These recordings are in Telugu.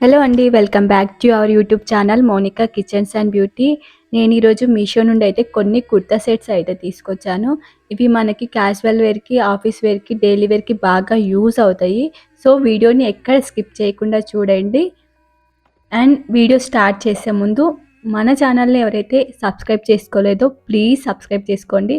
హలో అండి welcome back to our YouTube channel Monika kitchens and beauty నేను ఈరోజు మీషో నుండి అయితే కొన్ని కుర్తా సెట్స్ అయితే తీసుకొచ్చాను. ఇవి మనకి క్యాజువల్ వేర్కి ఆఫీస్ వేర్కి డైలీ వేర్కి బాగా యూజ్ అవుతాయి. సో వీడియోని ఎక్కడ స్కిప్ చేయకుండా చూడండి. అండ్ వీడియో స్టార్ట్ చేసే ముందు మన ఛానల్ని ఎవరైతే సబ్స్క్రైబ్ చేసుకోలేదో ప్లీజ్ సబ్స్క్రైబ్ చేసుకోండి.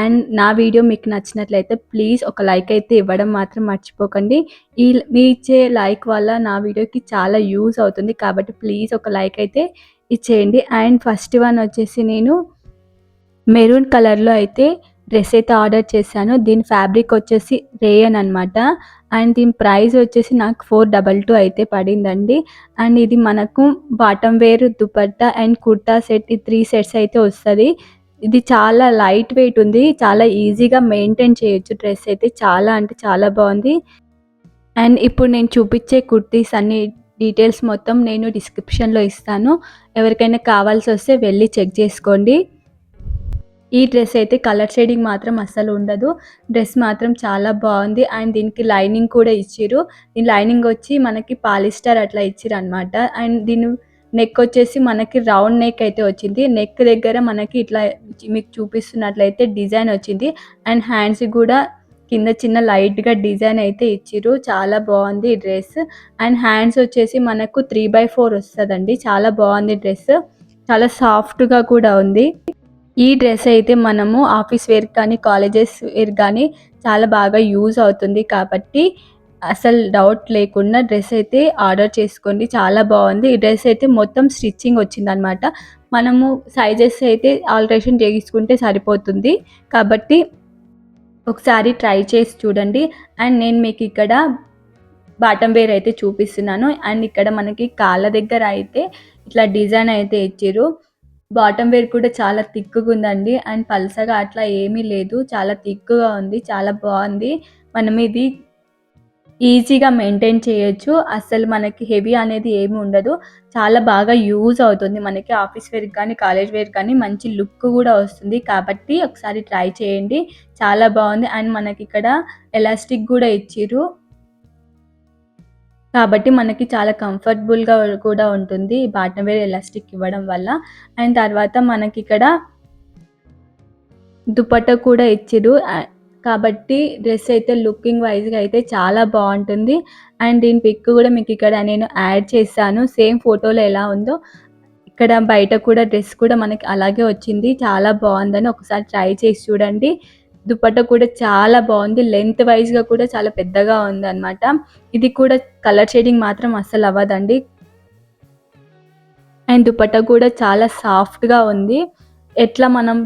అండ్ నా వీడియో మీకు నచ్చినట్లయితే ప్లీజ్ ఒక లైక్ అయితే ఇవ్వడం మాత్రం మర్చిపోకండి. ఈ మీ ఇచ్చే లైక్ వల్ల నా వీడియోకి చాలా యూజ్ అవుతుంది. కాబట్టి ప్లీజ్ ఒక లైక్ అయితే ఇచ్చేయండి. అండ్ ఫస్ట్ వన్ వచ్చేసి నేను మెరూన్ కలర్లో అయితే డ్రెస్ అయితే ఆర్డర్ చేశాను. దీని ఫ్యాబ్రిక్ వచ్చేసి రేయన్ అనమాట అండ్ దీని ప్రైస్ వచ్చేసి నాకు ఫోర్ డబల్ టూ అయితే పడిందండి. అండ్ ఇది మనకు bottom wear dupatta and kurta set ఈ త్రీ సెట్స్ అయితే వస్తుంది. ఇది చాలా లైట్ వెయిట్ ఉంది. చాలా ఈజీగా మెయింటైన్ చేయొచ్చు డ్రెస్ అయితే. చాలా అంటే చాలా బాగుంది. అండ్ ఇప్పుడు నేను చూపించే కుర్తీస్ అన్ని డీటెయిల్స్ మొత్తం నేను డిస్క్రిప్షన్లో ఇస్తాను. ఎవరికైనా కావాల్సి వస్తే వెళ్ళి చెక్ చేసుకోండి. ఈ డ్రెస్ అయితే కలర్ షేడింగ్ మాత్రం అస్సలు ఉండదు. డ్రెస్ మాత్రం చాలా బాగుంది. అండ్ దీనికి లైనింగ్ కూడా ఇచ్చిర్రు. దీని లైనింగ్ వచ్చి మనకి పాలిస్టర్ అట్లా ఇచ్చిర్రు అనమాట అండ్ దీని నెక్ వచ్చేసి మనకి రౌండ్ నెక్ అయితే వచ్చింది. నెక్ దగ్గర మనకి ఇట్లా మీకు చూపిస్తున్నట్లయితే డిజైన్ వచ్చింది. అండ్ హ్యాండ్స్ కూడా కింద చిన్న లైట్గా డిజైన్ అయితే ఇచ్చిర్రు. చాలా బాగుంది ఈ డ్రెస్. అండ్ హ్యాండ్స్ వచ్చేసి మనకు త్రీ బై ఫోర్ వస్తుందండి. చాలా బాగుంది డ్రెస్. చాలా సాఫ్ట్గా కూడా ఉంది. ఈ డ్రెస్ అయితే మనము ఆఫీస్ వేర్ కానీ కాలేజెస్ వేర్ కానీ చాలా బాగా యూజ్ అవుతుంది కాబట్టి అసలు డౌట్ లేకుండా డ్రెస్ అయితే ఆర్డర్ చేసుకోండి. చాలా బాగుంది. ఈ డ్రెస్ అయితే మొత్తం స్టిచ్చింగ్ వచ్చిందనమాట. మనము సైజెస్ అయితే ఆల్టరేషన్ చేయించుకుంటే సరిపోతుంది. కాబట్టి ఒకసారి ట్రై చేసి చూడండి. అండ్ నేను మీకు ఇక్కడ బాటమ్ వేర్ అయితే చూపిస్తున్నాను. అండ్ ఇక్కడ మనకి కాళ్ళ దగ్గర అయితే ఇట్లా డిజైన్ అయితే ఇచ్చారు. బాటమ్ వేర్ కూడా చాలా థిక్గా ఉందండి. అండ్ పల్సగా అట్లా ఏమీ లేదు. చాలా థిక్గా ఉంది. చాలా బాగుంది. మనం ఇది ఈజీగా మెయింటైన్ చేయొచ్చు. అసలు మనకి హెవీ అనేది ఏమి ఉండదు. చాలా బాగా యూజ్ అవుతుంది. మనకి ఆఫీస్ వేర్ కానీ కాలేజ్ వేర్ కానీ మంచి లుక్ కూడా వస్తుంది. కాబట్టి ఒకసారి ట్రై చేయండి. చాలా బాగుంది. అండ్ మనకి ఇక్కడ ఎలాస్టిక్ కూడా ఇచ్చిర్రు. కాబట్టి మనకి చాలా కంఫర్టబుల్గా కూడా ఉంటుంది బాటమ్ వేర్ ఎలాస్టిక్ ఇవ్వడం వల్ల. అండ్ తర్వాత మనకి ఇక్కడ దుపట్ట కూడా ఇచ్చిరు కాబట్టి డ్రెస్ అయితే లుకింగ్ వైజ్గా అయితే చాలా బాగుంటుంది. అండ్ దీని పిక్ కూడా మీకు ఇక్కడ నేను యాడ్ చేశాను. సేమ్ ఫోటోలో ఎలా ఉందో. ఇక్కడ బయట కూడా డ్రెస్ కూడా మనకి అలాగే వచ్చింది. చాలా బాగుందని ఒకసారి ట్రై చేసి చూడండి. దుపట్ట కూడా చాలా బాగుంది. లెంత్ వైజ్గా కూడా చాలా పెద్దగా ఉంది అనమాట ఇది కూడా కలర్ షేడింగ్ మాత్రం అస్సలు అవ్వదండి. అండ్ దుపట్ట కూడా చాలా సాఫ్ట్గా ఉంది. ఎట్లా మనం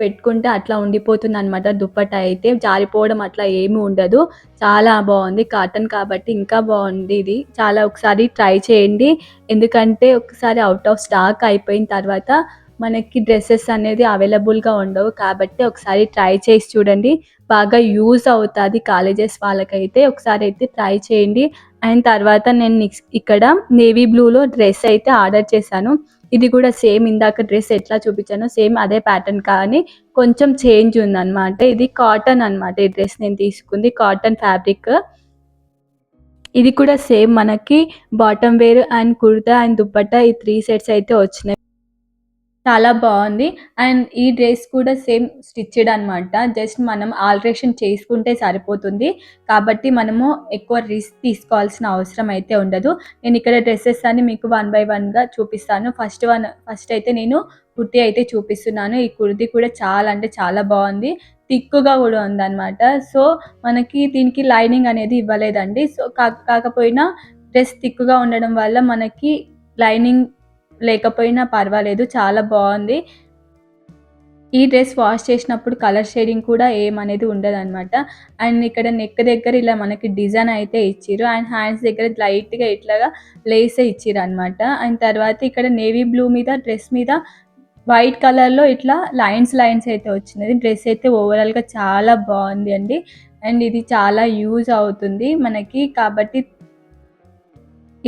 పెట్టుకుంటే అట్లా ఉండిపోతుంది అనమాట దుప్పట అయితే. జారిపోవడం అట్లా ఏమి ఉండదు. చాలా బాగుంది. కాటన్ కాబట్టి ఇంకా బాగుంది ఇది. చాలా ఒకసారి ట్రై చేయండి. ఎందుకంటే ఒకసారి అవుట్ ఆఫ్ స్టాక్ అయిపోయిన తర్వాత మనకి డ్రెస్సెస్ అనేది అవైలబుల్గా ఉండవు. కాబట్టి ఒకసారి ట్రై చేసి చూడండి. బాగా యూజ్ అవుతుంది కాలేజెస్ వాళ్ళకైతే ఒకసారి అయితే ట్రై చేయండి. అండ్ తర్వాత నేను ఇక్కడ నేవీ బ్లూలో డ్రెస్ అయితే ఆర్డర్ చేశాను. ఇది కూడా సేమ్ ఇందాక డ్రెస్ ఎట్లా చూపించానో సేమ్ అదే ప్యాటర్న్ కానీ కొంచెం చేంజ్ ఉందన్నమాట. ఇది కాటన్ అనమాట ఈ డ్రెస్ నేను తీసుకుంది కాటన్ ఫ్యాబ్రిక్ ఇది కూడా సేమ్ మనకి bottom wear and kurta and dupatta ఈ త్రీ సెట్స్ అయితే వచ్చినాయి. చాలా బాగుంది. అండ్ ఈ డ్రెస్ కూడా సేమ్ స్టిచ్డ్ అనమాట జస్ట్ మనం ఆల్ట్రేషన్ చేసుకుంటే సరిపోతుంది. కాబట్టి మనము ఎక్కువ రిస్క్ తీసుకోవాల్సిన అవసరం అయితే ఉండదు. నేను ఇక్కడ డ్రెస్సెస్ అన్ని మీకు వన్ బై వన్గా చూపిస్తాను. ఫస్ట్ వన్ ఫస్ట్ అయితే నేను కుర్తీ అయితే చూపిస్తున్నాను. ఈ కుర్తీ కూడా చాలా అంటే చాలా బాగుంది. థిక్గా కూడా ఉందన్నమాట. సో మనకి దీనికి లైనింగ్ అనేది ఇవ్వలేదండి. సో కాకపోయినా డ్రెస్ థిక్గా ఉండడం వల్ల మనకి లైనింగ్ లేకపోయినా పర్వాలేదు చాలా బాగుంది. ఈ డ్రెస్ వాష్ చేసినప్పుడు కలర్ షేడింగ్ కూడా ఏమనేది ఉండదు అనమాట అండ్ ఇక్కడ నెక్ దగ్గర ఇలా మనకి డిజైన్ అయితే ఇచ్చిరు అండ్ హ్యాండ్స్ దగ్గర లైట్గా ఇట్లాగా లేసే ఇచ్చిరు అనమాట అండ్ తర్వాత ఇక్కడ నేవీ బ్లూ మీద డ్రెస్ మీద వైట్ కలర్లో ఇట్లా లైన్స్ లైన్స్ అయితే వచ్చినది. డ్రెస్ అయితే ఓవరాల్గా చాలా బాగుంది అండి. అండ్ ఇది చాలా యూజ్ అవుతుంది మనకి. కాబట్టి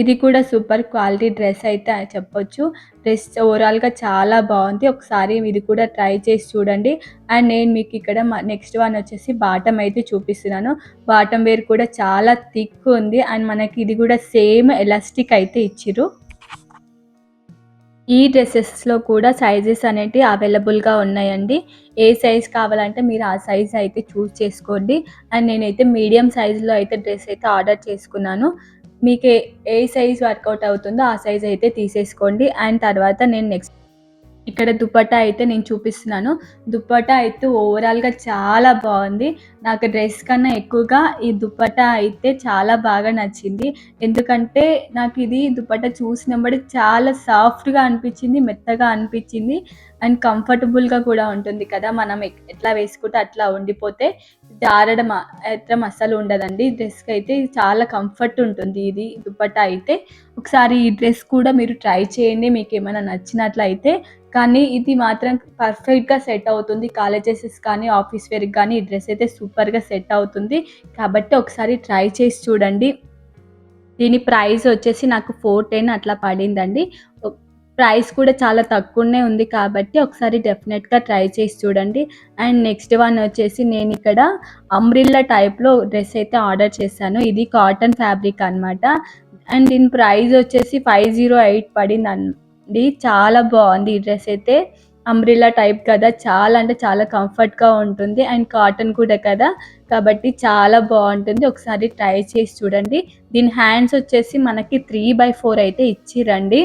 ఇది కూడా సూపర్ క్వాలిటీ డ్రెస్ అయితే చెప్పొచ్చు. డ్రెస్ ఓవరాల్గా చాలా బాగుంది. ఒకసారి ఇది కూడా ట్రై చేసి చూడండి. అండ్ నేను మీకు ఇక్కడ నెక్స్ట్ వన్ వచ్చేసి బాటమ్ అయితే చూపిస్తున్నాను. బాటమ్ వేర్ కూడా చాలా థిక్ ఉంది. అండ్ మనకి ఇది కూడా సేమ్ ఎలాస్టిక్ అయితే ఇచ్చిరు ఈ డ్రెస్సెస్లో కూడా సైజెస్ అనేటివి అవైలబుల్గా ఉన్నాయండి. ఏ సైజ్ కావాలంటే మీరు ఆ సైజ్ అయితే చూస్ చేసుకోండి. అండ్ నేనైతే మీడియం సైజులో అయితే డ్రెస్ అయితే ఆర్డర్ చేసుకున్నాను. మీకు ఏ సైజ్ వర్కౌట్ అవుతుందో ఆ సైజ్ అయితే తీసేసుకోండి. అండ్ తర్వాత నేను నెక్స్ట్ ఇక్కడ దుపట్టా అయితే నేను చూపిస్తున్నాను. దుపట్టా అయితే ఓవరాల్గా చాలా బాగుంది. నాకు డ్రెస్ కన్నా ఎక్కువగా ఈ దుపట్టా అయితే చాలా బాగా నచ్చింది. ఎందుకంటే నాకు ఇది దుపట్టా చూసినప్పుడు చాలా సాఫ్ట్గా అనిపించింది మెత్తగా అనిపించింది. అండ్ కంఫర్టబుల్గా కూడా ఉంటుంది కదా. మనం ఎట్లా వేసుకుంటే అట్లా ఉండిపోతే జారడం మాత్రం అస్సలు ఉండదండి. డ్రెస్కి అయితే చాలా కంఫర్ట్ ఉంటుంది ఇది దుపట్టా అయితే. ఒకసారి ఈ డ్రెస్ కూడా మీరు ట్రై చేయండి. మీకు ఏమైనా నచ్చినట్లయితే. కానీ ఇది మాత్రం పర్ఫెక్ట్గా సెట్ అవుతుంది. కాలేజెస్ కానీ ఆఫీస్ వేర్కి కానీ ఈ డ్రెస్ అయితే సూపర్గా సెట్ అవుతుంది. కాబట్టి ఒకసారి ట్రై చేసి చూడండి. దీని ప్రైస్ వచ్చేసి నాకు ఫోర్ టెన్ అట్లా పడిందండి. ప్రైస్ కూడా చాలా తక్కువనే ఉంది కాబట్టి ఒకసారి డెఫినెట్గా ట్రై చేసి చూడండి. అండ్ నెక్స్ట్ వన్ వచ్చేసి నేను ఇక్కడ అంబ్రిల్లా టైప్లో డ్రెస్ అయితే ఆర్డర్ చేశాను. ఇది కాటన్ ఫ్యాబ్రిక్ అనమాట అండ్ దీని ప్రైస్ వచ్చేసి ఫైవ్ జీరో ఎయిట్ పడింది అండి చాలా బాగుంది ఈ డ్రెస్ అయితే. అంబ్రిల్లా టైప్ కదా చాలా అంటే చాలా కంఫర్ట్గా ఉంటుంది. అండ్ కాటన్ కూడా కదా కాబట్టి చాలా బాగుంటుంది. ఒకసారి ట్రై చేసి చూడండి. దీని హ్యాండ్స్ వచ్చేసి మనకి త్రీ బై ఫోర్ అయితే ఇచ్చిరండి.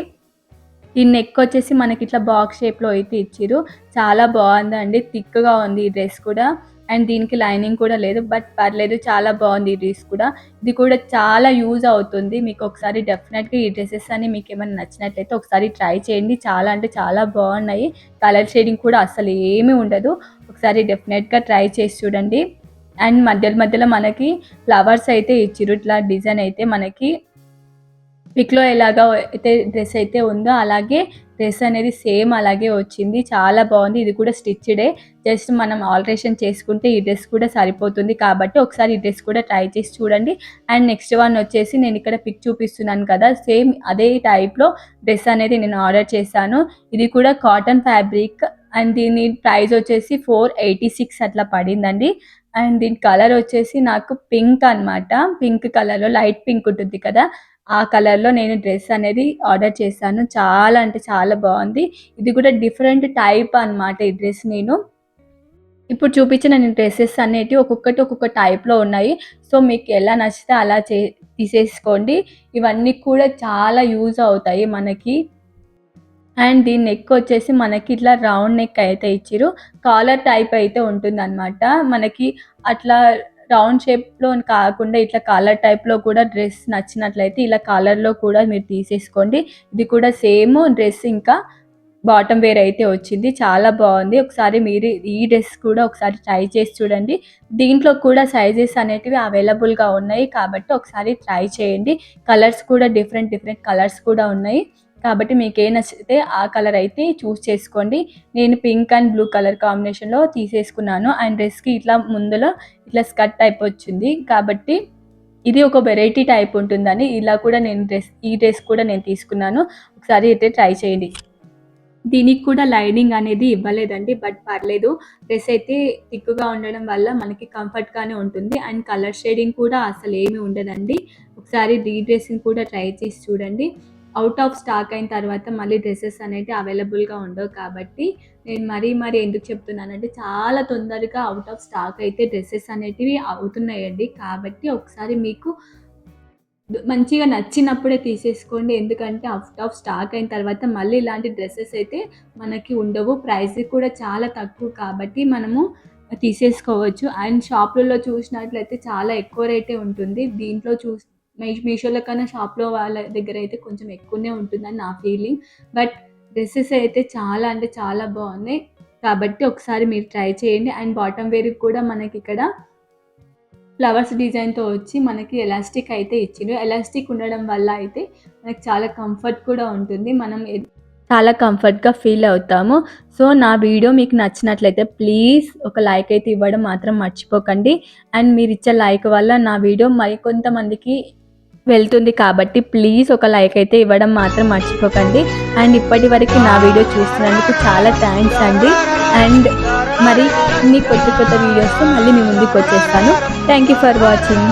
ఈ నెక్ వచ్చేసి మనకి ఇట్లా బాక్స్ షేప్లో అయితే ఇచ్చిరు చాలా బాగుందండి థిక్గా ఉంది ఈ డ్రెస్ కూడా. అండ్ దీనికి లైనింగ్ కూడా లేదు. బట్ పర్లేదు చాలా బాగుంది ఈ డ్రెస్ కూడా. ఇది కూడా చాలా యూజ్ అవుతుంది. మీకు ఒకసారి డెఫినెట్గా ఈ డ్రెస్సెస్ అని మీకు ఏమైనా నచ్చినట్లయితే ఒకసారి ట్రై చేయండి. చాలా అంటే చాలా బాగున్నాయి. కలర్ షేడింగ్ కూడా అసలు ఏమీ ఉండదు. ఒకసారి డెఫినెట్గా ట్రై చేసి చూడండి. అండ్ మధ్యలో మధ్యలో మనకి ఫ్లవర్స్ అయితే ఇచ్చిరు ఇట్లా డిజైన్ అయితే మనకి. పిక్లో ఎలాగా అయితే డ్రెస్ అయితే ఉందో అలాగే డ్రెస్ అనేది సేమ్ అలాగే వచ్చింది. చాలా బాగుంది. ఇది కూడా స్టిచ్డే జస్ట్ మనం ఆల్టరేషన్ చేసుకుంటే ఈ డ్రెస్ కూడా సరిపోతుంది కాబట్టి ఒకసారి ఈ డ్రెస్ కూడా ట్రై చేసి చూడండి. అండ్ నెక్స్ట్ వన్ వచ్చేసి నేను ఇక్కడ పిక్ చూపిస్తున్నాను కదా. సేమ్ అదే టైప్లో డ్రెస్ అనేది నేను ఆర్డర్ చేశాను. ఇది కూడా కాటన్ ఫ్యాబ్రిక్ అండ్ దీని ప్రైస్ వచ్చేసి ఫోర్ ఎయిటీ సిక్స్ అట్లా పడిందండి. అండ్ దీని కలర్ వచ్చేసి నాకు పింక్ అనమాట పింక్ కలర్లో లైట్ పింక్ ఉంటుంది కదా. ఆ కలర్లో నేను డ్రెస్ అనేది ఆర్డర్ చేశాను. చాలా అంటే చాలా బాగుంది. ఇది కూడా డిఫరెంట్ టైప్ అనమాట ఈ డ్రెస్ నేను. ఇప్పుడు చూపించిన నేను డ్రెస్సెస్ అనేటివి ఒక్కొక్కటి ఒక్కొక్క టైప్లో ఉన్నాయి. సో మీకు ఎలా నచ్చితే అలా చే తీసేసుకోండి. ఇవన్నీ కూడా చాలా యూజ్ అవుతాయి మనకి. అండ్ దీని నెక్ వచ్చేసి మనకి ఇట్లా రౌండ్ నెక్ అయితే ఇచ్చిరు కాలర్ టైప్ అయితే ఉంటుందన్నమాట. మనకి అట్లా రౌండ్ షేప్లో కాకుండా ఇట్లా కాలర్ టైప్లో కూడా డ్రెస్ నచ్చినట్లయితే ఇలా కాలర్లో కూడా మీరు తీసేసుకోండి. ఇది కూడా సేమ్ డ్రెస్ ఇంకా బాటమ్ వేర్ అయితే వచ్చింది. చాలా బాగుంది. ఒకసారి మీరు ఈ డ్రెస్ కూడా ఒకసారి ట్రై చేసి చూడండి. దీంట్లో కూడా సైజెస్ అనేటివి అవైలబుల్గా ఉన్నాయి కాబట్టి ఒకసారి ట్రై చేయండి. కలర్స్ కూడా డిఫరెంట్ డిఫరెంట్ కలర్స్ కూడా ఉన్నాయి. కాబట్టి మీకు ఏ నచ్చితే ఆ కలర్ అయితే చూస్ చేసుకోండి. నేను పింక్ అండ్ బ్లూ కలర్ కాంబినేషన్లో తీసేసుకున్నాను. అండ్ డ్రెస్కి ఇట్లా ముందులో ఇట్లా స్కర్ట్ టైప్ వచ్చింది. కాబట్టి ఇది ఒక వెరైటీ టైప్ ఉంటుందని ఇలా కూడా నేను డ్రెస్ ఈ డ్రెస్ కూడా నేను తీసుకున్నాను. ఒకసారి అయితే ట్రై చేయండి. దీనికి కూడా లైనింగ్ అనేది ఇవ్వలేదండి బట్ పర్లేదు. డ్రెస్ అయితే థిక్గా ఉండడం వల్ల మనకి కంఫర్ట్గానే ఉంటుంది. అండ్ కలర్ షేడింగ్ కూడా అసలు ఏమి ఉండదండి. ఒకసారి రీ డ్రెస్సింగ్ కూడా ట్రై చేసి చూడండి. అవుట్ ఆఫ్ స్టాక్ అయిన తర్వాత మళ్ళీ డ్రెస్సెస్ అనేవి అవైలబుల్గా ఉండవు కాబట్టి నేను మరీ మరీ ఎందుకు చెప్తున్నానంటే చాలా తొందరగా అవుట్ ఆఫ్ స్టాక్ అయితే డ్రెస్సెస్ అనేటివి అవుతున్నాయండి. కాబట్టి ఒకసారి మీకు మంచిగా నచ్చినప్పుడే తీసేసుకోండి. ఎందుకంటే అవుట్ ఆఫ్ స్టాక్ అయిన తర్వాత మళ్ళీ ఇలాంటి డ్రెస్సెస్ అయితే మనకి ఉండవు. ప్రైస్ కూడా చాలా తక్కువ కాబట్టి మనము తీసేసుకోవచ్చు. అండ్ షాపులలో చూసినట్లయితే చాలా ఎక్కువ రేటే ఉంటుంది. దీంట్లో చూ మీషోలో కన్నా షాప్లో వాళ్ళ దగ్గర అయితే కొంచెం ఎక్కువనే ఉంటుందని నా ఫీలింగ్. బట్ డ్రెస్సెస్ అయితే చాలా అంటే చాలా బాగున్నాయి. కాబట్టి ఒకసారి మీరు ట్రై చేయండి. అండ్ బాటమ్ వేర్కి కూడా మనకి ఇక్కడ ఫ్లవర్స్ డిజైన్తో వచ్చి మనకి ఎలాస్టిక్ అయితే ఇచ్చిండు ఎలాస్టిక్ ఉండడం వల్ల అయితే మనకి చాలా కంఫర్ట్ కూడా ఉంటుంది. మనం చాలా కంఫర్ట్గా ఫీల్ అవుతాము. సో నా వీడియో మీకు నచ్చినట్లయితే ప్లీజ్ ఒక లైక్ అయితే ఇవ్వడం మాత్రం మర్చిపోకండి. అండ్ మీరు ఇచ్చే లైక్ వల్ల నా వీడియో మరికొంతమందికి వెళ్తుంది కాబట్టి ప్లీజ్ ఒక లైక్ అయితే ఇవ్వడం మాత్రం మర్చిపోకండి. అండ్ ఇప్పటి వరకు నా వీడియో చూస్తున్నందుకు చాలా థ్యాంక్స్ అండి. అండ్ మరి మీ కొత్త కొత్త వీడియోస్తో మళ్ళీ మీ ముందుకు వచ్చేస్తాను. Thank you for watching